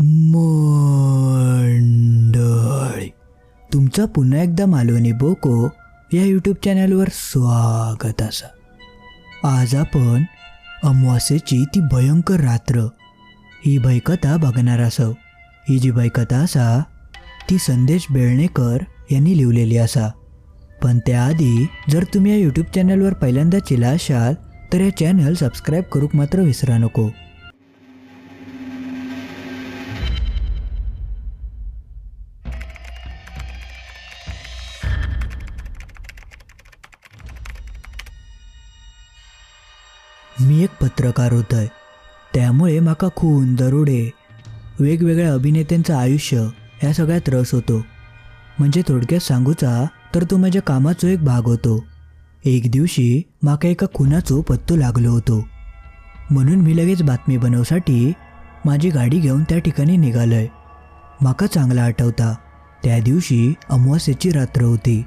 मंडळी तुमचा पुन्हा एकदा मालवणी बोको या यूट्यूब चॅनलवर स्वागत असा. आज आपण अमावास्येची ती भयंकर रात्र ही भयकथा बघणार असव ही जी भयकथा असा ती संदेश बेळणेकर यांनी लिहिलेली असा. पण त्याआधी जर तुम्ही या यूट्यूब चॅनलवर पहिल्यांदा चिला असाल तर हे चॅनल सबस्क्राईब करूक मात्र विसरा नको. मी एक पत्रकार होतय. त्यामुळे माका खून दरोडे वेगवेगळ्या अभिनेत्यांचं आयुष्य ह्या सगळ्यात रस होतो. म्हणजे थोडक्यात सांगूचा तर तो माझ्या कामाचो एक भाग होतो. एक दिवशी माका एका खुनाचो पत्तो लागलो होतो. म्हणून मी लगेच बातमी बनवसाठी माझी गाडी घेऊन त्या ठिकाणी निघालोय. माका चांगला आठवता त्या दिवशी अमावास्याची रात्र होती.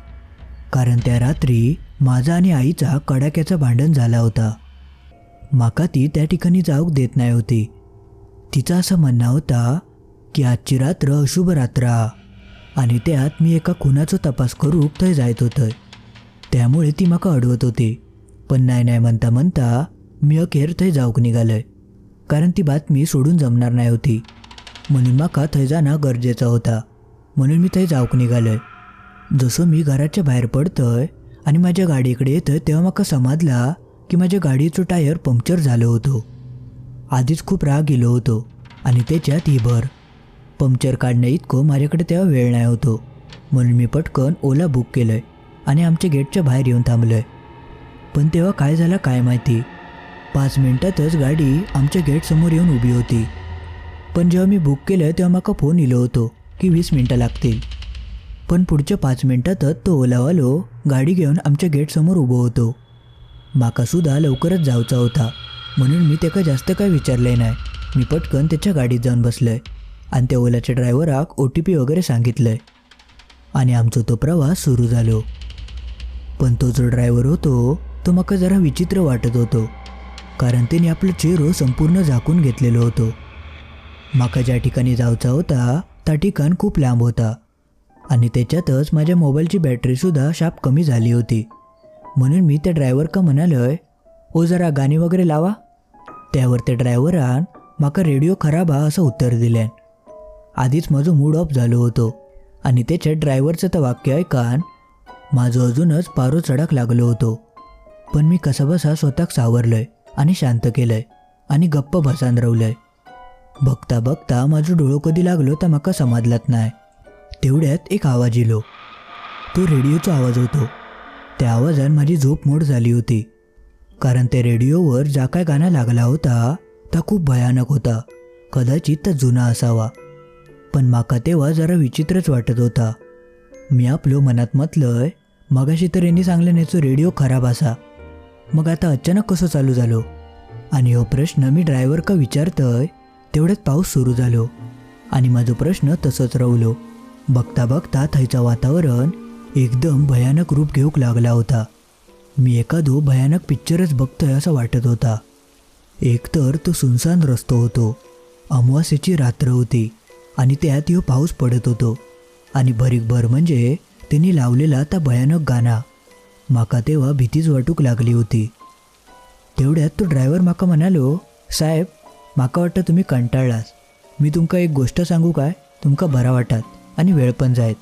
कारण त्या रात्री माझा आणि आईचा कडाक्याचं भांडण झाला होता. माका ती त्या ठिकाणी जाऊक देत नाही होती. तिचा असं म्हणणं होता की आजची रात्र अशुभ रात्र आणि त्यात मी एका खुनाचा तपास करू थंय जायत होतं. त्यामुळे ती माका अडवत होती. पण नाही नाही म्हणता म्हणता मी अखेर थंय जाऊक निघालोय. कारण ती बातमी सोडून जमणार नाही होती. म्हणून माका थंय जाणं गरजेचं होता. म्हणून मी थंय जाऊक निघालोय. जसं मी घराच्या बाहेर पडतोय आणि माझ्या गाडीकडे येतं तेव्हा माका समजला की माझ्या गाडीचं टायर पंक्चर झालं होतं. आधीच खूप राग गेलो होतो आणि त्याच्यात ही भर. पंक्चर काढणं इतकं माझ्याकडे तेव्हा वेळ नाही होतो. म्हणून मी पटकन ओला बुक केलं आहे आणि आमच्या गेटच्या बाहेर येऊन थांबलं आहे पण तेव्हा काय झालं काय माहिती. पाच मिनटातच गाडी आमच्या गेटसमोर येऊन उभी होती. पण जेव्हा मी बुक केलं तेव्हा माका फोन इलो होतो की वीस मिनटं लागतील. पण पुढच्या पाच मिनटातच तो ओलावालो गाडी घेऊन आमच्या गेटसमोर उभं होतो. माका सुद्धा लवकरच जावचा होता. म्हणून मी त्याका जास्त काय विचारले नाही मी पटकन त्याच्या गाडीत जाऊन बसलोय. आणि त्या ओलाच्या ड्रायव्हराक ओ टी पी वगैरे सांगितलंय. आणि आमचा तो प्रवास सुरू झालो. पण तो जो ड्रायव्हर होतो तो माका जरा विचित्र वाटत होतो. कारण त्याने आपलं चेहरो संपूर्ण झाकून घेतलेलो होतो. माका ज्या ठिकाणी जायचा होता त्या ठिकाण खूप लांब होता. आणि त्याच्यातच माझ्या मोबाईलची बॅटरीसुद्धा शाप कमी झाली होती. म्हणून मी त्या ड्रायव्हर का म्हणालोय ओ जरा गाणी वगैरे लावा. त्यावर त्या ड्रायव्हरान माका रेडिओ खराब हा असं उत्तर दिल्यान आधीच माझं मूड ऑफ झालो होतो आणि त्याच्या ड्रायव्हरचं तर वाक्य ऐकान माझं अजूनच पारो चढाक लागलो होतो. पण मी कसाबसा स्वतःक सावरलंय आणि शांत केलंय आणि गप्प भसांद्रवलंय बघता बघता माझं डोळं कधी लागलो तर माका समाजलात नाही. तेवढ्यात एक आवाज इलो तो रेडिओचा आवाज होतो. त्या आवाजात माझी झोप मोड झाली होती कारण ते रेडिओवर जा काय गाणं लागला होता त्या खूप भयानक होता. कदाचित त्या जुना असावा. पण माका तेव्हा जरा विचित्रच वाटत होता. मी आपलो मनात म्हटलंय मगाशी तर यांनी सांगलं न्याचो रेडिओ खराब असा. मग आता अचानक कसं चालू झालो? आणि हो प्रश्न मी ड्रायव्हर का विचारतोय तेवढ्यात पाऊस सुरू झालो. आणि माझा प्रश्न तसंच रवलो बघता बघता थंयचं वातावरण एकदम भयानक रूप घेऊक लागला होता. मी एखादो भयानक पिक्चरच बघतोय असं वाटत होता. एकतर तो सुनसान रस्तो होतो. अमावास्येची रात्र होती आणि त्यात यो पाऊस पडत होतो. आणि भरीकभर म्हणजे त्यांनी लावलेला त्या भयानक गाणा. माका तेव्हा भीतीच वाटूक लागली होती. तेवढ्यात तो ड्रायव्हर माका म्हणालो साहेब माका वाटतं तुम्ही कंटाळलास मी तुमका एक गोष्ट सांगू काय? तुमका बरा वाटात आणि वेळ पण जायत.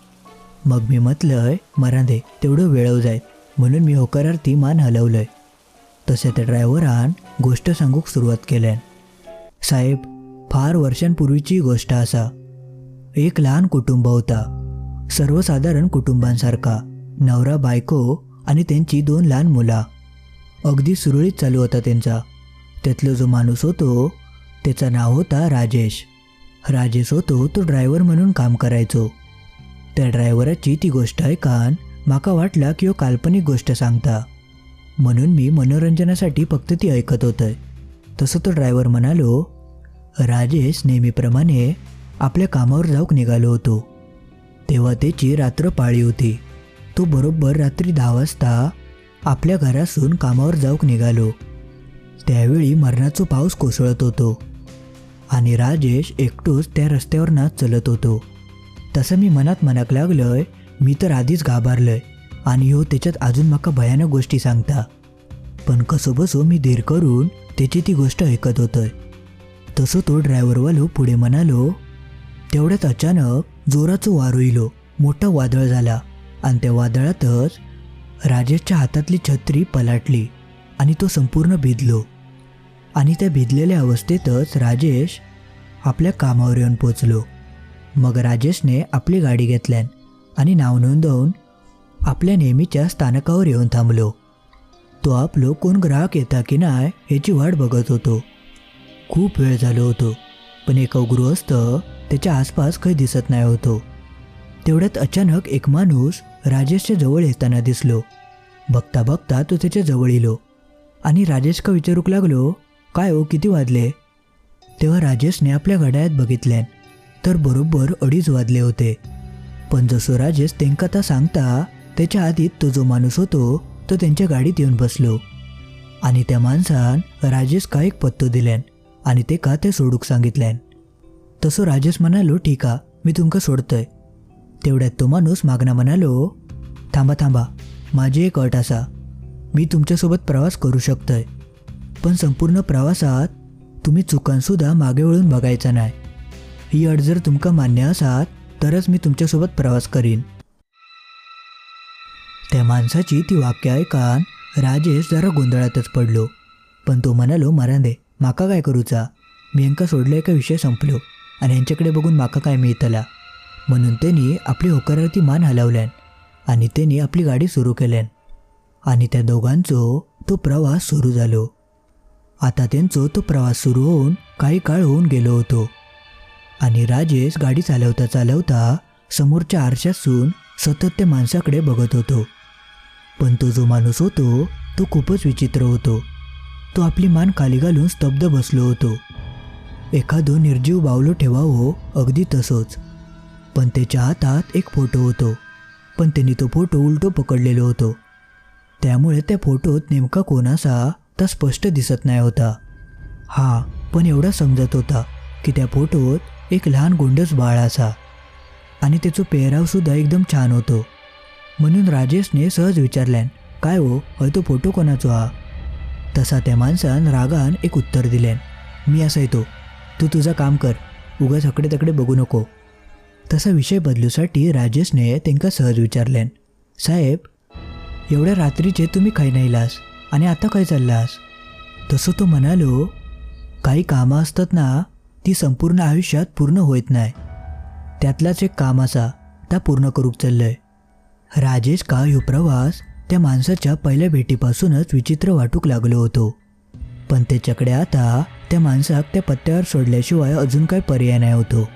मग मी म्हटलंय मरांदे तेवढं वेळव जायत म्हणून मी होकारार्थी मान हलवलंय. तसे त्या ड्रायव्हरान गोष्ट सांगूक सुरुवात केल्यान. साहेब फार वर्षांपूर्वीची गोष्ट असा एक लहान कुटुंब होता. सर्वसाधारण कुटुंबांसारखा. नवरा बायको आणि त्यांची दोन लहान मुला. अगदी सुरळीत चालू होता त्यांचा. त्यातला जो माणूस होतो त्याचं नाव होता राजेश. राजेश होतो तो ड्रायव्हर म्हणून काम करायचो. त्या ड्रायव्हराची ती गोष्ट ऐकान माका वाटला की हो काल्पनिक गोष्ट सांगता. म्हणून मी मनोरंजनासाठी फक्त ती ऐकत होतंय. तसं तो ड्रायव्हर म्हणालो राजेश नेहमीप्रमाणे आपल्या कामावर जाऊक निघालो होतो. तेव्हा त्याची रात्र पाळी होती. तो बरोबर रात्री दहा वाजता आपल्या घरासून कामावर जाऊक निघालो. त्यावेळी मरणाचा पाऊस कोसळत होतो आणि राजेश एकटोच त्या रस्त्यावर चलत होतो. तसं मी मनात मनाक लागलंय मी तर आधीच घाबरलंय. आणि हो त्याच्यात अजून माका भयानक गोष्टी सांगता. पण कसो बसो मी धीर करून त्याची ती गोष्ट ऐकत होतोय. तसं तो ड्रायव्हरवालो पुढे म्हणालो तेवढ्यात अचानक जोराचं वारो इलो मोठा वादळ झाला. आणि त्या वादळातच राजेशच्या हातातली छत्री पलाटली आणि तो संपूर्ण भिजलो. आणि त्या भिजलेल्या अवस्थेतच राजेश आपल्या कामावर येऊन पोचलो. मग राजेशने आपली गाडी घेतल्यान आणि नाव नोंदवून आपल्या नेहमीच्या स्थानकावर येऊन थांबलो. तो आपलो कोण ग्राहक येता की नाही याची वाट बघत होतो. खूप वेळ झालो होतो पण एक गृहस्थ त्याच्या आसपास काही दिसत नाही होतो. तेवढ्यात अचानक एक माणूस राजेशच्या जवळ येताना दिसलो. बघता बघता तो त्याच्याजवळ येलो आणि राजेश का विचारूक लागलो काय हो किती वाजले? तेव्हा राजेशने आपल्या घड्याळात बघितल्यान तर बरोबर अडीच वाजले होते. पण जसो राजेश तेंका ता सांगता त्याच्या आधीत तो जो माणूस होतो तो त्यांच्या गाडीत येऊन बसलो. आणि त्या माणसान राजेश का एक पत्तो दिल्यान आणि ते का ते सोडूक सांगितल्यान. तसो राजेश म्हणालो ठीक आ मी तुमका सोडतोय. तेवढ्यात तो माणूस मागणा म्हणालो थांबा थांबा माझी एक अट असा मी तुमच्यासोबत प्रवास करू शकतोय. पण संपूर्ण प्रवासात तुम्ही चुकांसुद्धा मागे वळून बघायचा नाही ही अट जर तुमका मान्य असात तरच मी तुमच्यासोबत प्रवास करीन. त्या माणसाची ती वाक्य ऐकान राजेश जरा गोंधळातच पडलो. पण तो म्हणालो मरांदे माका काय करूचा? मी यांका सोडले का विषय संपलो आणि यांच्याकडे बघून माका काय मिळतला. म्हणून त्यांनी आपली होकारार्थी मान हलवल्यान आणि त्यांनी आपली गाडी सुरू केल्यान आणि त्या दोघांचो तो प्रवास सुरू झालो. आता त्यांचो तो प्रवास सुरू होऊन काही काळ होऊन गेलो होतो. आणि राजेश गाडी चालवता चालवता समोरच्या आरशातून सतत त्या माणसाकडे बघत होतो. पण तो जो माणूस होतो तो खूपच विचित्र होतो. तो आपली मान खाली घालून स्तब्ध बसलो होतो. एखादो निर्जीव बावलो ठेवावो अगदी तसंच. पण त्याच्या हातात एक फोटो होतो. पण त्यांनी तो फोटो उलटो पकडलेलो होतो. त्यामुळे त्या फोटोत नेमका कोण असा तर स्पष्ट दिसत नाही होता. हां पण एवढा समजत होता की त्या फोटोत एक लहान गोंडस बाळ असा. आणि त्याचं पेहरावसुद्धा एकदम छान होतो. म्हणून राजेशने सहज विचारल्यान काय हो? होय तो फोटो कोणाचो हा? तसा त्या माणसान रागान एक उत्तर दिल्यान मी असा येतो. तू तुझं काम कर. उगाच हकडे तकडे बघू नको. तसा विषय बदलूसाठी राजेशने त्यांका सहज विचारल्यान साहेब एवढ्या रात्रीचे तुम्ही खाई नाहीलास आणि आता काय चाललास? तसं तो म्हणालो काही कामं असतात ना ती संपूर्ण आयुष्यात पूर्ण होत नाही. त्यातलाच एक काम असा त्या पूर्ण करूक चाललंय. राजेश का ह्यो प्रवास त्या माणसाच्या पहिल्या भेटीपासूनच विचित्र वाटूक लागलो होतो. पण त्याच्याकडे आता त्या माणसाक त्या पत्त्यावर सोडल्याशिवाय अजून काही पर्याय नाही होतो.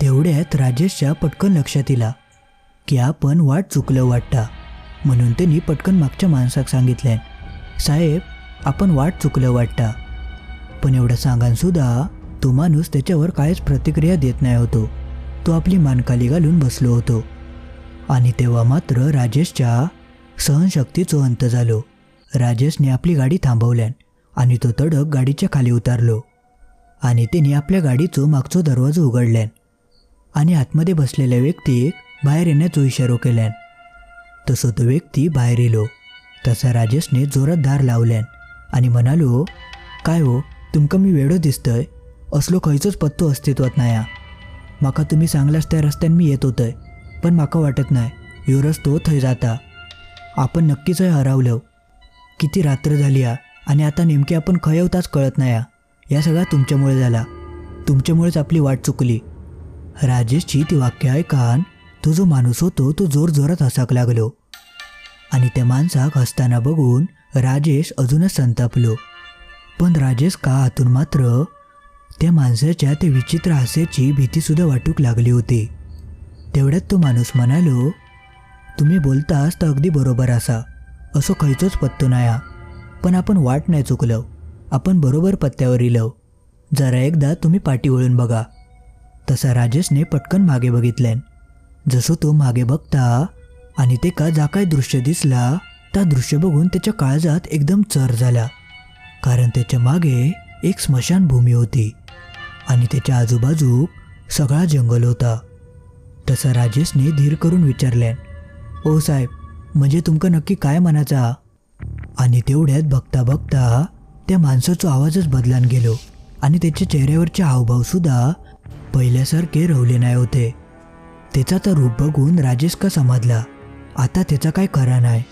तेवढ्यात राजेशच्या पटकन लक्षात इला की आपण वाट चुकलं वाटता म्हणून त्यांनी पटकन मागच्या माणसाक सांगितलं साहेब आपण वाट चुकलं वाटता. पण एवढं सांगानसुद्धा तो माणूस त्याच्यावर काहीच प्रतिक्रिया देत नाही होतो. तो आपली मानकाली घालून बसलो होतो. आणि तेव्हा मात्र राजेशच्या सहनशक्तीचो अंत झालो. राजेशने आपली गाडी थांबवल्यान आणि तो तडक गाडीच्या खाली उतारलो. आणि त्याने आपल्या गाडीचो मागचो दरवाजो उघडल्यान आणि आतमध्ये बसलेल्या व्यक्तीक बाहेर येण्याचो इशारो केल्यान. तसो तो व्यक्ती बाहेर येलो. तसा राजेशने जोरात धार लावल्यान आणि म्हणालो काय हो तुमका मी वेडो दिसतंय? असलो खंयचोच पत्तो अस्तित्वात नाया. माका तुम्ही सांगलास त्या रस्त्यान मी येत होतंय पण माका वाटत नाही ह्यो रस्तो थंय जाता. आपण नक्कीच हय किती रात्र झाली हा आणि आता नेमके आपण खंय येवताच कळत नाही या सगळा तुमच्यामुळे झाला. तुमच्यामुळेच आपली वाट चुकली. राजेशची ती वाक्य ऐकान तो जो माणूस होतो तो जोर जोरात हसाक लागलो. आणि त्या माणसाक हसताना बघून राजेश अजूनच संतापलो. पण राजेश का हातून मात्र त्या माणसाच्या ते विचित्र हास्याची भीतीसुद्धा वाटूक लागली होती. तेवढ्यात तो माणूस म्हणालो तुम्ही बोलतास तर अगदी बरोबर असा. असो खयचोच पत्तो नाही हा. पण आपण वाट नाही चुकलं. आपण बरोबर पत्त्यावर इलव. जरा एकदा तुम्ही पाठी वळून बघा. तसा राजेशने पटकन मागे बघितल्यान. जसं तो मागे बघता आणि ते का जा काय दृश्य दिसला त्या दृश्य बघून त्याच्या काळजात एकदम चर झाला. कारण त्याच्यामागे एक स्मशानभूमी होती. आणि त्याच्या आजूबाजू सगळा जंगल होता. तसं राजेशने धीर करून विचारले ओ साहेब म्हणजे तुमका नक्की काय म्हणायचा? आणि तेवढ्यात बघता बघता त्या माणसाचा आवाजच बदलान गेलो आणि त्याच्या चेहऱ्यावरचे हावभाव सुद्धा पहिल्यासारखे रवले नाही होते. त्याचा तर रूप बघून राजेश का समजला आता त्याचा काय खरा नाही.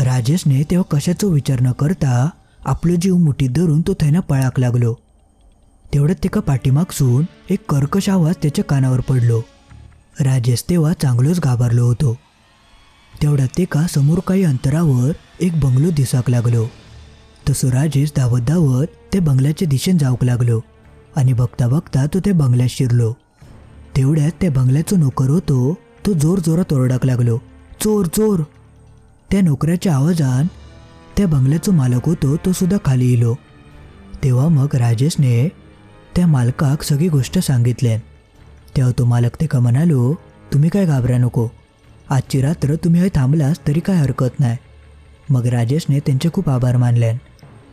राजेशने तेव्हा कशाचा विचार न करता आपलं जीव मुठीत धरून तो थैना पळाक लागलो. तेवढ्यात तिका पाठीमागसून एक कर्कश आवाज त्याच्या कानावर पडलो. राजेश तेव्हा चांगलोच घाबरलो होतो. तेवढ्यात ते समोर काही अंतरावर एक बंगलो दिसाक लागलो. तसं राजेश धावत धावत त्या बंगल्याच्या दिशेने जाऊक लागलो आणि बघता बघता तो त्या बंगल्यात शिरलो. तेवढ्यात त्या बंगल्याचा नोकर होतो तो जोर जोरात ओरडाक लागलो. चोर चोर! त्या नोकऱ्याच्या आवाजान त्या बंगल्याचा मालक होतो तो सुद्धा खाली इलो. तेव्हा मग राजेशने त्या मालकाक सगळी गोष्ट सांगितल्यान तेव्हा तो मालक ते का म्हणालो तुम्ही काय घाबरा नको. आजची रात्र तुम्ही हय थांबलास तरी काय हरकत नाही मग राजेशने त्यांचे खूप आभार मानल्यान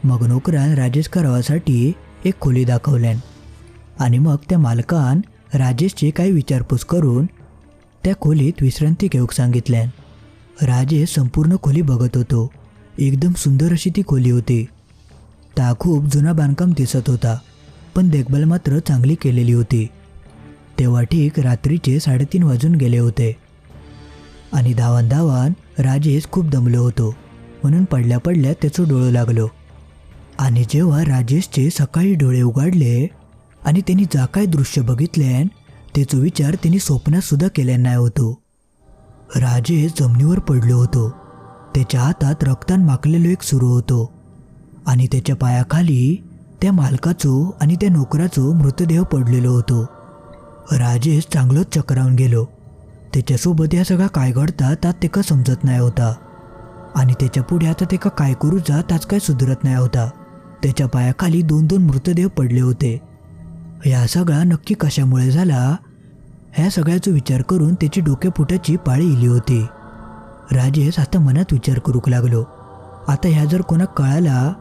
मग नोकरान राजेश करावासाठी एक खोली दाखवल्यान आणि मग त्या मालकान राजेशची काही विचारपूस करून त्या खोलीत विश्रांती घेऊक सांगितल्यान राजेश संपूर्ण खोली बघत होतो. एकदम सुंदर अशी ती खोली होती. ता खूप जुना बांधकाम दिसत होता. पण देखभाल मात्र चांगली केलेली होती. तेव्हा ठीक रात्रीचे साडेतीन वाजून गेले होते. आणि धावान धावान राजेश खूप दमलो होतो. म्हणून पडल्या पडल्या त्याचं डोळं लागलो. आणि जेव्हा राजेशचे सकाळी डोळे उघडले आणि त्यांनी जा काय दृश्य बघितल्यान त्याचा विचार त्यांनी स्वप्नातसुद्धा सुद्धा नाही होतो. राजेश जमिनीवर पडलो होतो. त्याच्या हातात रक्तान माकलेलो एक सुरू होतो. आणि त्याच्या पायाखाली त्या मालकाचो आणि त्या नोकराचो मृतदेह पडलेलो होतो. राजेश चांगलंच चक्रावून गेलो. त्याच्यासोबत या सगळा काय घडता तात ते का समजत नाही होता. आणि त्याच्या पुढे आता ते का काय करू जा ताच काय सुधरत नाही होता. त्याच्या पायाखाली दोन दोन मृतदेह पडले होते. या सगळा नक्की कशामुळे झाला? ह्या सगळ्याचा विचार करून त्याची डोक्यापुटाची पाळी इली होती. राजेश आता मनात विचार करूक लागलो. आता ह्या जर कोणाक कळाला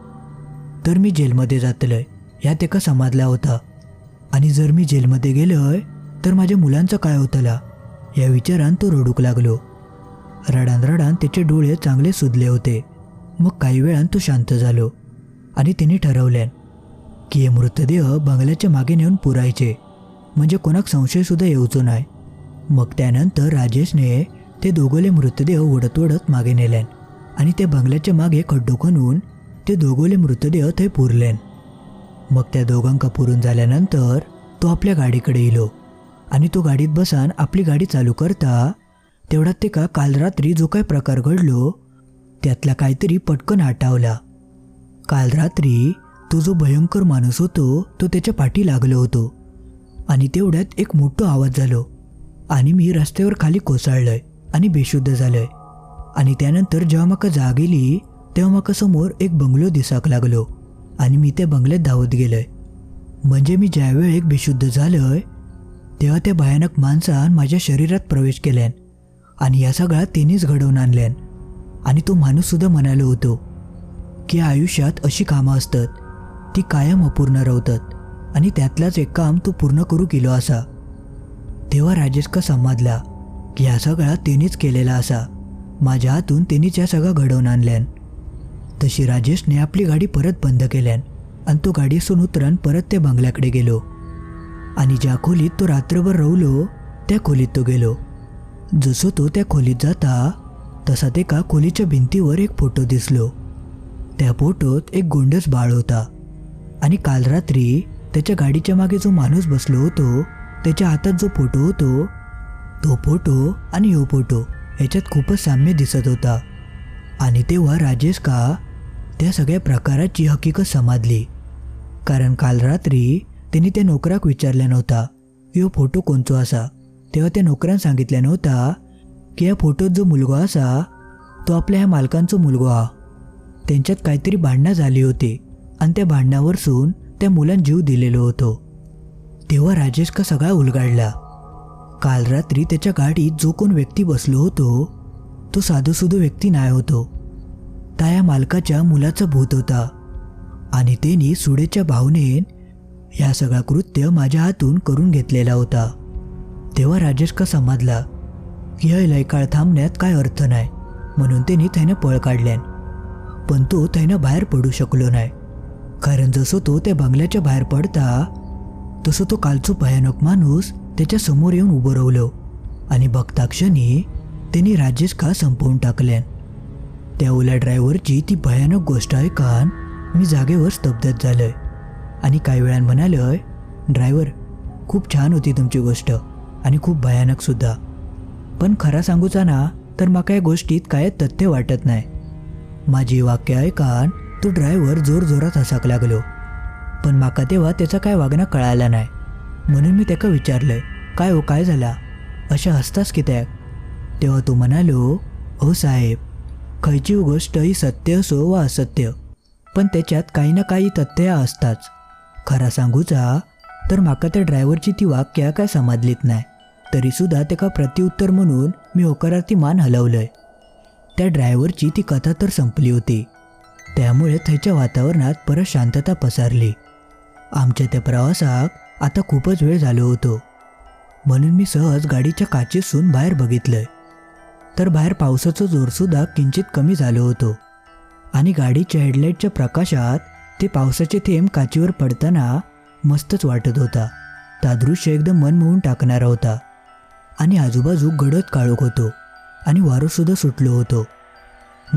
तर मी जेलमध्ये जातलंय. ह्या तेका समाजला होता. आणि जर मी जेलमध्ये गेलोय तर माझ्या मुलांचं काय होतला? या विचारान तो रडूक लागलो. रडान रडान त्याचे डोळे चांगले सुजले होते. मग काही वेळान तो शांत झालो. आणि त्याने ठरवल्यान की हे मृतदेह बंगल्याच्या मागे नेऊन पुरायचे. म्हणजे कोणाक संशयसुद्धा येऊचो नाही मग त्यानंतर राजेशने ते दोघोले मृतदेह ओढत ओढत मागे नेल्यान आणि त्या बंगल्याच्या मागे खड्डो खणून ते दोघोले मृतदेह थंय पुरलेन. मग त्या दोघांका पुरून झाल्यानंतर तो आपल्या गाडीकडे येलो आणि तो गाडीत बसान आपली गाडी चालू करता तेवढ्यात ते का काल रात्री जो काही प्रकार घडलो त्यातला काहीतरी पटकन आटावला काल रात्री तो जो भयंकर माणूस होतो तो त्याच्या पाठी लागलो होतो आणि तेवढ्यात एक मोठा आवाज झालो आणि मी रस्त्यावर खाली कोसळलोय आणि बेशुद्ध झालोय. आणि त्यानंतर जेव्हा म्हाका जाग येली तेव्हा म्हाका समोर एक बंगलो दिसाक लागलो आणि मी त्या बंगल्यात धावत गेलोय. म्हणजे मी ज्यावेळेक एक बेशुद्ध झालोय तेव्हा त्या भयानक माणसान माझ्या शरीरात प्रवेश केल्यान आणि या सगळा तिनेच घडवून आणल्यान. आणि तो माणूससुद्धा म्हणालो होतो की आयुष्यात अशी कामं असतात ती कायम अपूर्ण रवतात आणि त्यातलाच एक काम तो पूर्ण करू गेलो असा. तेव्हा राजेश का समजला की हा सगळा तिनेच केलेला असा. माझ्या हातून तिनेच या सगळा घडवून आणल्यान. तशी राजेशने आपली गाडी परत बंद केल्यान आणि तो गाडीसून उतरान परत त्या बंगल्याकडे गेलो. आणि ज्या खोलीत तो रात्रभर रवलो त्या खोलीत तो गेलो. जसं तो त्या खोलीत जाता तसा ते का खोलीच्या भिंतीवर एक फोटो दिसलो. त्या फोटोत एक गोंडस बाळ होता. आणि काल रात्री त्याच्या गाडीच्या मागे जो माणूस बसलो होतो त्याच्या हातात जो फोटो होतो तो फोटो आणि हो फोटो ह्याच्यात खूपच साम्य दिसत होता. आणि तेव्हा राजेश का त्या सगळ्या प्रकाराची हकीकत समाधली कारण काल रात्री त्यांनी त्या नोकराक विचारल्या नव्हता यो फोटो कोणचो असा तेव्हा त्या नोकरान सांगितल्या नव्हता की या फोटोत जो मुलगो असा तो आपल्या ह्या मालकांचो मुलगो हा. त्यांच्यात काहीतरी भांडणं झाली होती आणि त्या भांडणावरसून त्या मुलान जीव दिलेलो होतो. तेव्हा राजेश का सगळा उलगाडला. काल रात्री त्याच्या गाडीत जो कोण व्यक्ती बसलो होतो तो साधूसुधू व्यक्ती नाही होतो. ताया या मालकाच्या मुलाचा भूत होता. आणि त्यांनी सुडेच्या भावनेन ह्या सगळा कृत्य माझ्या हातून करून घेतलेला होता. तेव्हा राजेश का समजला की हे लय काळ थांबण्यात काय अर्थ नाही म्हणून त्यांनी त्यानं पळ काढल्यान. पण तो त्यानं बाहेर पडू शकलो नाही. कारण जसं तो त्या बंगल्याच्या बाहेर पडता तसं तो कालचो भयानक माणूस त्याच्यासमोर येऊन उभं रावलो आणि बघता क्षणी त्यांनी राजेश का संपवून टाकल्यान त्या ओला ड्रायव्हरची ती भयानक गोष्ट ऐकान मी जागेवर स्तब्धच झालोय. आणि काही वेळान म्हणालोय ड्रायव्हर खूप छान होती तुमची गोष्ट. आणि खूप भयानक सुद्धा. पण खरा सांगूचा ना तर माका या गोष्टीत काय तथ्य वाटत नाही. माझी वाक्य ऐकान तो ड्रायव्हर जोर जोरात हसाक लागलो. पण माका तेव्हा त्याचा काय वागणं कळायला नाही. म्हणून मी त्याका विचारलंय काय हो काय झाला? अशा हसताच कित्याक तेव्हा तो म्हणालो हो साहेब खयची गोष्ट ही सत्य असो वा असत्य पण त्याच्यात काही ना काही तथ्य असताच. खरा सांगूचा तर माका त्या ड्रायव्हरची ती वाक्या काय समजलीत नाही. तरीसुद्धा त्याका प्रत्युत्तर म्हणून मी होकारार्थी मान हलवलंय. त्या ड्रायव्हरची ती कथा तर संपली होती. त्यामुळे थंयच्या वातावरणात परत शांतता पसरली. आमच्या त्या प्रवासाक आता खूपच वेळ झालो होतो. म्हणून मी सहज गाडीच्या काचेसून बाहेर बघितलंय. तर बाहेर पावसाचं जोरसुद्धा किंचित कमी झालो होतो. आणि गाडीच्या हेडलाईटच्या प्रकाशात ते पावसाचे थेंब काचीवर पडताना मस्तच वाटत होता. तादृश्य एकदम मन मोहून टाकणारा होता. आणि आजूबाजू गडद काळोख होतो. आणि वारोसुद्धा सुटलो होतो.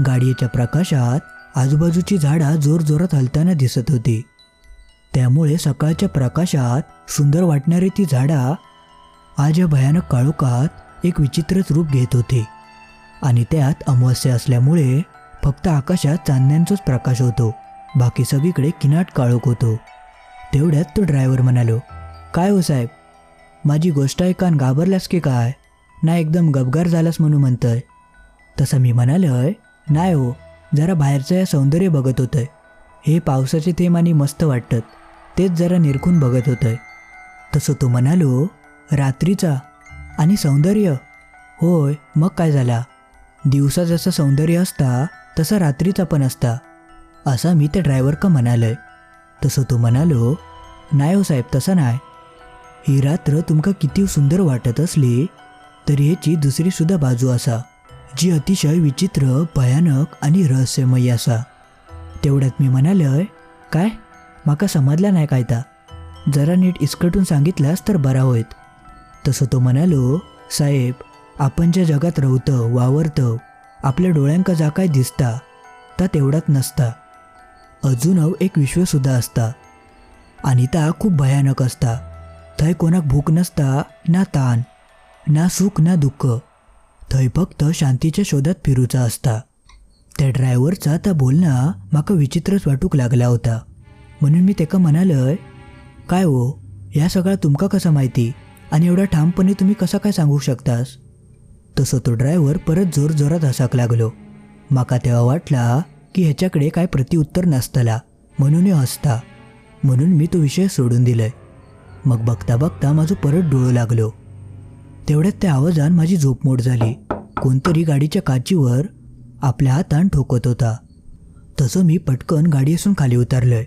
गाडीच्या प्रकाशात आजूबाजूची झाडा जोरजोरात हलताना दिसत होती. त्यामुळे सकाळच्या प्रकाशात सुंदर वाटणारी ती झाडा आज या भयानक काळोखात एक विचित्रच रूप घेत होती. आणि त्यात अमावस्या असल्यामुळे फक्त आकाशात चांदण्यांचाच प्रकाश होतो. बाकी सगळीकडे किनाट काळोख होतो. तेवढ्यात तो ड्रायव्हर म्हणालो काय हो साहेब? माझी गोष्ट ऐकान घाबरलास की काय? ना एकदम गबगार झालास म्हणून म्हणतंय. तसं मी म्हणालोय नाही हो जरा बाहेरचं या सौंदर्य बघत होतंय. हे पावसाचे थेंब आणि मस्त वाटतात तेच जरा निरखून बघत होतंय. तसं तो म्हणालो रात्रीचा. आणि सौंदर्य? होय मग काय झाला? दिवसा जसं सौंदर्य असता तसा रात्रीचा पण असता असा मी त्या ड्रायव्हर का म्हणालोय. तसं तो म्हणालो नाही हो साहेब तसं नाही. ही रात्र तुमका किती सुंदर वाटत असली तरी ह्याची दुसरीसुद्धा बाजू असा जी अतिशय विचित्र भयानक आणि रहस्यमयी असा. तेवढ्यात मी म्हणालोय काय? माका समजला नाही काय ता? जरा नीट इस्कटून सांगितलास तर बरा होईत. तसं तो म्हणालो साहेब आपण ज्या जगात रवतं वावरतं आपल्या डोळ्यांका जा काय दिसता ता तेवढाच नसता. अजून एक विश्वसुद्धा असता. आणि ता खूप भयानक असता. थंय कोणाक भूक नसता ना ताण ना सुख ना दुःख. थंय फक्त शांतीच्या शोधात फिरूचा असता. त्या ड्रायव्हरचा त्या बोलणं म्हाका विचित्रच वाटूक लागला होता. म्हणून मी तेका म्हणालय काय हो ह्या सगळा तुमका कसा माहिती? आणि एवढा ठामपणे तुम्ही कसा काय सांगू शकतास? तसं तो ड्रायव्हर परत जोर जोरात हसाक लागलो. माका तेव्हा वाटला की ह्याच्याकडे काय प्रतिउत्तर नसतला म्हणून हसता. म्हणून मी तो विषय सोडून दिलंय. मग बघता बघता माझं परत डोळं लागलो. तेवढ्यात त्या आवाजान माझी झोपमोड झाली. कोणतरी गाडीच्या काचीवर आपल्या हातान ठोकत होता. तसं मी पटकन गाडी असून खाली उतरलोय.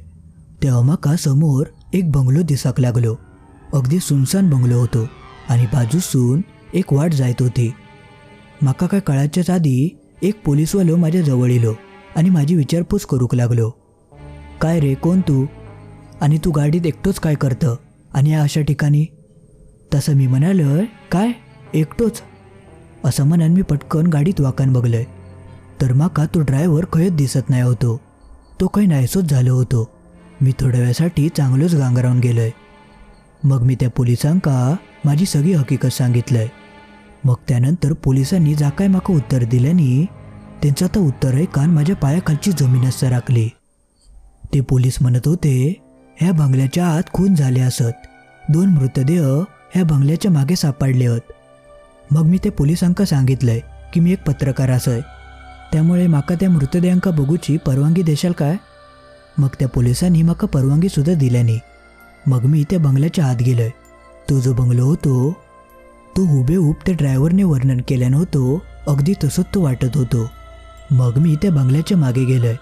तेव्हा माका समोर एक बंगलो दिसाक लागलो. अगदी सुनसान बंगलो होतो आणि बाजूसून एक वाट जायत होती. म्हाका काय कळाच्याच आधी एक पोलिसवालो माझ्या जवळ येलो आणि माझी विचारपूस करूक लागलो. काय रे कोण तू? आणि तू गाडीत एकटोच काय करतं? आणि या अशा ठिकाणी? तसं मी म्हणालोय काय? एकटोच? असं म्हणून मी पटकन गाडीत वाकान बघलंय. तर माका तो ड्रायव्हर खयच दिसत नाही होतो. तो काही नाहीसोच झालो होतो. मी थोड्या वेळासाठी चांगलोच गांगरावून गेलोय. मग मी त्या पोलिसांका माझी सगळी हकीकत सांगितलंय. मग त्यानंतर पोलिसांनी जा काय माका उत्तर दिल्यानी त्यांचं आता उत्तर आहे कान माझ्या पायाखालची जमीनच सरकली ते पोलीस म्हणत होते ह्या बंगल्याच्या आत खून झाले असत. दोन मृतदेह ह्या बंगल्याच्या मागे सापडले आहेत मग मी ते पोलिसांका सांगितलंय की मी एक पत्रकार असय. त्यामुळे माका त्या मृतदेहांका बघूची परवानगी देशाल काय? मग त्या पोलिसांनी माका परवानगी सुद्धा दिल्यानी. मग मी त्या बंगल्याच्या आत गेलोय. तो जो बंगलो होतो तो हुबेहूब त्या ड्रायव्हरने वर्णन केल्यानं होतो अगदी तसंच तो वाटत होतो. मग मी त्या बंगल्याच्या मागे गेलोय.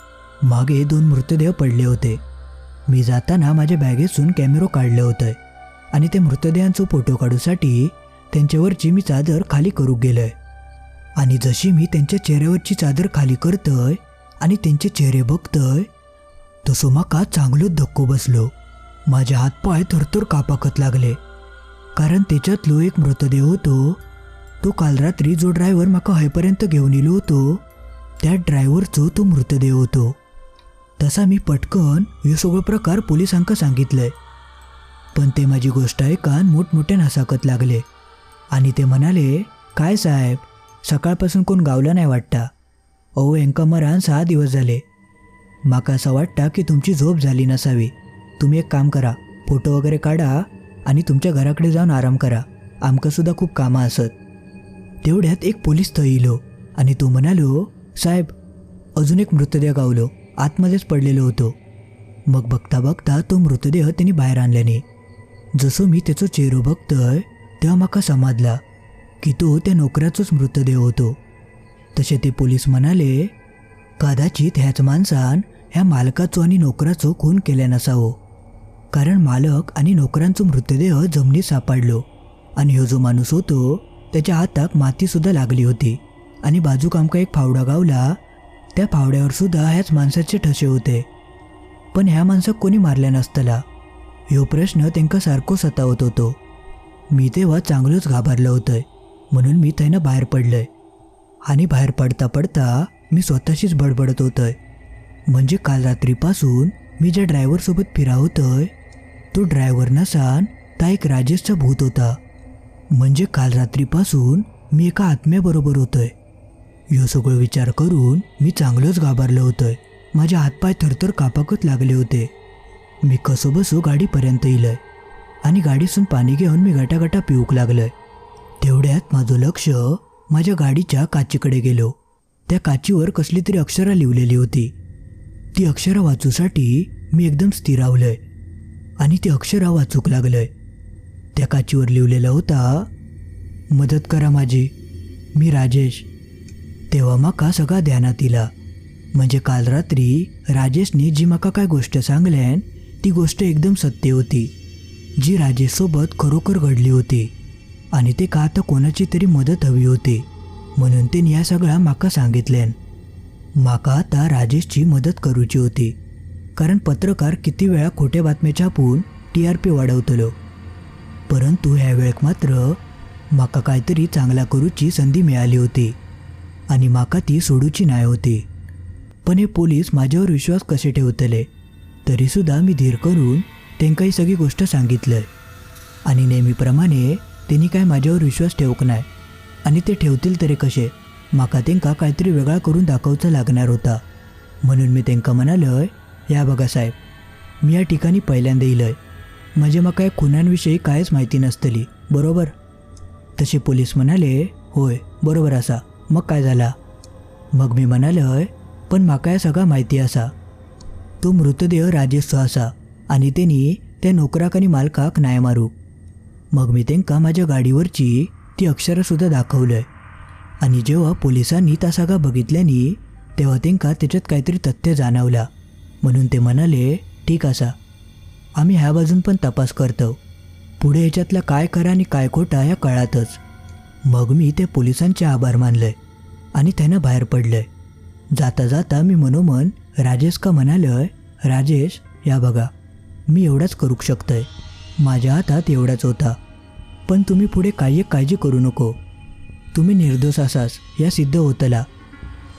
मागे दोन मृतदेह पडले होते. मी जाताना माझ्या बॅगेसून कॅमेरो काढलं होतं आणि त्या मृतदेहांचं फोटो काढूसाठी त्यांच्यावरची मी चादर खाली करू गेलोय. आणि जशी मी त्यांच्या चेहऱ्यावरची चादर खाली करतोय आणि त्यांचे चेहरे बघतोय तसो माका चांगलं धक्को बसलो. माझे हातपाय थरथर कापाकत लागले. कारण त्याच्यातलो एक मृतदेह होतो. तो काल रात्री जो ड्रायव्हर माका हयपर्यंत घेऊन येलो होतो त्या ड्रायव्हरचो तो मृतदेह होतो. तसा मी पटकन हे सगळं प्रकार पोलिसांका सांगितलंय. पण ते माझी गोष्ट ऐकान मोठमोठ्यान हसाकत लागले. आणि ते म्हणाले काय साहेब सकाळपासून कोण गावला नाही वाटता? अहो यांका मरान सहा दिवस झाले. माका असं वाटतं की तुमची झोप झाली नसावी. तुम्ही एक काम करा फोटो वगैरे काढा आणि तुमच्या घराकडे जाऊन आराम करा. आमकंसुद्धा खूप कामं असत. तेवढ्यात एक पोलीस थंय इलो आणि तो म्हणालो साहेब अजून एक मृतदेह गावलो. आतमध्येच पडलेलो होतो. मग बघता बघता तो मृतदेह त्यांनी बाहेर आणल्याने. जसं मी त्याचो चेहरो बघतोय तेव्हा माका समजला की तो त्या नोकऱ्याचाच मृतदेह होतो. तसे ते पोलीस म्हणाले कदाचित ह्याच माणसान ह्या मालकाचो आणि नोकराचो खून केल्या नसावो कारण मालक आणि नोकरांचो मृतदेह जमिनीत सापडलो. आणि हो जो माणूस होतो त्याच्या हातात मातीसुद्धा लागली होती. आणि बाजूक आमका एक फावडा गावला. त्या फावड्यावर सुद्धा ह्याच माणसाचे ठसे होते. पण ह्या माणसाक कोणी मारल्या नसतला. ह्यो प्रश्न त्यांका सारखो सतावत होतो. मी तेव्हा चांगलोच घाबरलं होतंय. म्हणून मी त्यानं बाहेर पडलंय. आणि बाहेर पडता पडता मी स्वतःशीच बडबडत होतंय. म्हणजे काल रात्रीपासून मी ज्या ड्रायव्हरसोबत फिरावतोय तो ड्रायव्हर नसान ता एक राजेशचा भूत होता. म्हणजे काल रात्रीपासून मी एका आत्म्याबरोबर होतोय. ह्यो सगळं विचार करून मी चांगलंच घाबरलं होतोय. माझे हातपाय थरथर कापाकत लागले होते. मी कसो बसो गाडीपर्यंत इलय आणि गाडीसून पाणी घेऊन मी गटागटा पिऊक लागलंय. तेवढ्यात माझं लक्ष माझ्या गाडीच्या काचीकडे गेलो. त्या काचीवर कसली तरी अक्षरं लिहिलेली होती. ती अक्षरं वाचूसाठी मी एकदम स्थिरावलंय. आणि ते अक्षरा वाचूक लागलंय. त्या काचीवर लिहिलेला होता मदत करा माझी मी राजेश. तेव्हा माका सगळा ध्यानात इला. म्हणजे काल रात्री राजेशने जी माका काय गोष्ट सांगल्यान ती गोष्ट एकदम सत्य होती. जी राजेशसोबत खरोखर घडली होती. आणि ते का आता कोणाची तरी मदत हवी होती म्हणून त्यांनी या सगळा माका सांगितल्यान. माका आता राजेशची मदत करूची होती. कारण पत्रकार किती वेळा खोट्या बातम्या छापून टी आर पी वाढवतलो. परंतु ह्या वेळेक मात्र माका काहीतरी चांगला करूची संधी मिळाली होती आणि माका ती सोडूची नाही होती. पण हे पोलीस माझ्यावर विश्वास कसे ठेवतले तरीसुद्धा मी धीर करून त्यांका ही सगळी गोष्ट सांगितलंय आणि नेहमीप्रमाणे त्यांनी काय माझ्यावर विश्वास ठेवक नाही आणि ते ठेवतील तरी कसे माका त्यांका काहीतरी वेगळा करून दाखवचा लागणार होता. म्हणून मी त्यांका म्हणालय या बघा साहेब मी या ठिकाणी पहिल्यांदा येईलय म्हणजे मग काय खुनांविषयी कायच माहिती नसतली बरोबर? तसे पोलीस म्हणाले होय बरोबर असा. मग काय झाला? मग मी म्हणालय पण म्हाका या सगळा माहिती असा. तो मृतदेह राजेशचो असा आणि त्यांनी त्या नोकराक आणि मालकाक नाय मारू. मग मी त्यांका माझ्या गाडीवरची ती अक्षरंसुद्धा दाखवलंय. आणि जेव्हा पोलिसांनी ता सगळा बघितल्यानी तेव्हा त्यांका त्याच्यात काहीतरी तथ्य जाणवला. म्हणून ते म्हणाले ठीक असा आम्ही ह्या बाजून पण तपास करतो. पुढे ह्याच्यातलं काय करा आणि काय खोटा या कळातच. मग मी त्या पोलिसांचे आभार मानलंय आणि त्यानं बाहेर पडलंय जाता जाता मी मनोमन राजेश का म्हणालय राजेश या बघा मी एवढाच करू शकतोय. माझ्या हातात एवढाच होता. पण तुम्ही पुढे काही एक काळजी करू नको. तुम्ही निर्दोष असास या सिद्ध होतला.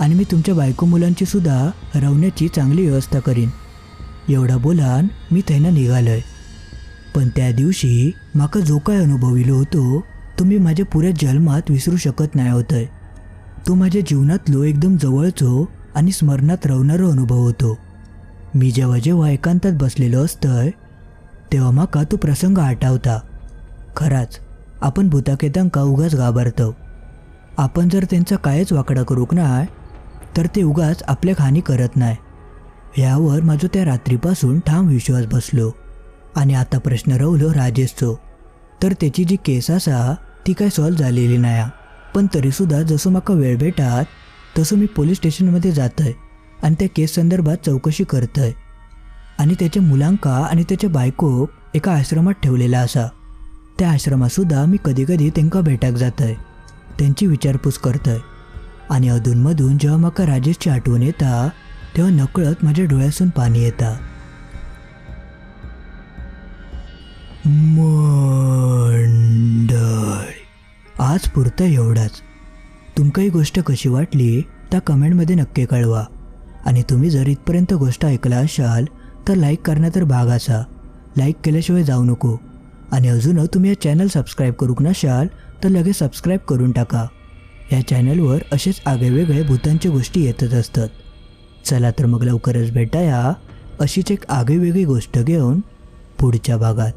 आणि मी तुमच्या बायको मुलांची सुद्धा राहण्याची चांगली व्यवस्था करीन. एवढा बोलान मी थंयनं निघालोय. पण त्या दिवशी माका जो काय अनुभव इलो होतो तो मी माझ्या पुऱ्या जन्मात विसरू शकत नाही होतंय. तो माझ्या जीवनातलो एकदम जवळचो आणि स्मरणात राहणारो अनुभव होतो. मी जेव्हा जेव्हा एकांतात बसलेलो असतंय तेव्हा माका तो प्रसंग आठवता. खराच आपण भूताकेतांका उगाच घाबरतो. आपण जर त्यांचा कायच वाकडा करूक नाय तर ते उगाच आपल्या हानी करत नाही. यावर माझं त्या रात्रीपासून ठाम विश्वास बसलो. आणि आता प्रश्न रावलो राजेशचो. तर त्याची जी केस असा ती काय सॉल्व झालेली नाही पण तरीसुद्धा जसं म्हाका वेळ भेटात तसं मी पोलीस स्टेशनमध्ये जातंय. आणि त्या केस संदर्भात चौकशी करतंय. आणि त्याच्या मुलांका आणि त्याच्या बायकोक एका आश्रमात ठेवलेला असा. त्या आश्रमात सुद्धा मी कधी कधी त्यांका भेटाक जातय. त्यांची विचारपूस करतय. आणि अधूनमधून जेव्हा म्हाका राजेशची आठवण येता तेव्हा नकळत माझ्या डोळ्यासून पाणी येता. मंडळ आज पुरतं एवढाच. तुमका ही गोष्ट कशी वाटली त्या कमेंटमध्ये नक्की कळवा. आणि तुम्ही जर इथपर्यंत गोष्ट ऐकला असाल तर लाईक करणं तर भाग असा. लाईक केल्याशिवाय जाऊ नको. आणि अजून तुम्ही या चॅनल सबस्क्राईब करूक नसाल तर लगेच सबस्क्राईब करून टाका. या चॅनलवर असेच आगळेवेगळे भूतांच्या गोष्टी येतच असतात. चला तर मग लवकरच भेटाया अशीच एक आगळीवेगळी गोष्ट घेऊन पुढच्या भागात.